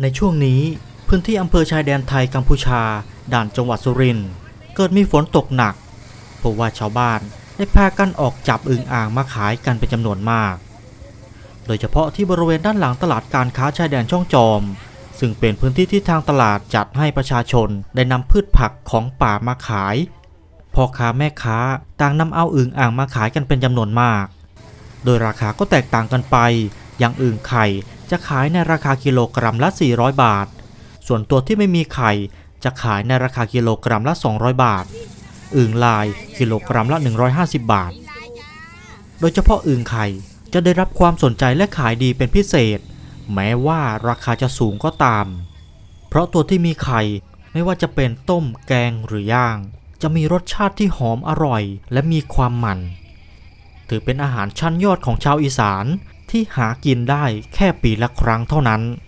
ในช่วงนี้พื้นที่อำเภอชายแดนไทยกัมพูชา ด่านจังหวัดสุรินทร์เกิดมีฝนตกหนักเพราะว่าชาวบ้านได้พากันออกจับอึ่งอ่างมาขายกันเป็นจำนวนมาก โดยเฉพาะที่บริเวณด้านหลังตลาดการค้าชายแดนช่องจอม ซึ่งเป็นพื้นที่ที่ทางตลาดจัดให้ประชาชนได้นำพืชผักของป่ามาขายพ่อค้าแม่ค้าต่างนำเอาอึ่งอ่างมาขายกันเป็นจำนวนมาก โดยราคาก็แตกต่างกันไป อย่างอึ่งไข่ จะขายในราคากิโลกรัมละ 400 บาท ส่วนตัวที่ไม่มีไข่จะขายในราคากิโลกรัมละ 200 บาท อึ่งลายกิโลกรัมละ 150 บาท โดยเฉพาะอึ่งไข่จะได้รับความสนใจและขายดีเป็นพิเศษ แม้ว่าราคาจะสูงก็ตาม เพราะตัวที่มีไข่ไม่ว่าจะเป็นต้มแกงหรือย่างจะมีรสชาติที่หอมอร่อย และมีความมัน ถือเป็นอาหารชั้นยอดของชาวอีสาน ที่หากินได้แค่ปีละครั้งเท่านั้น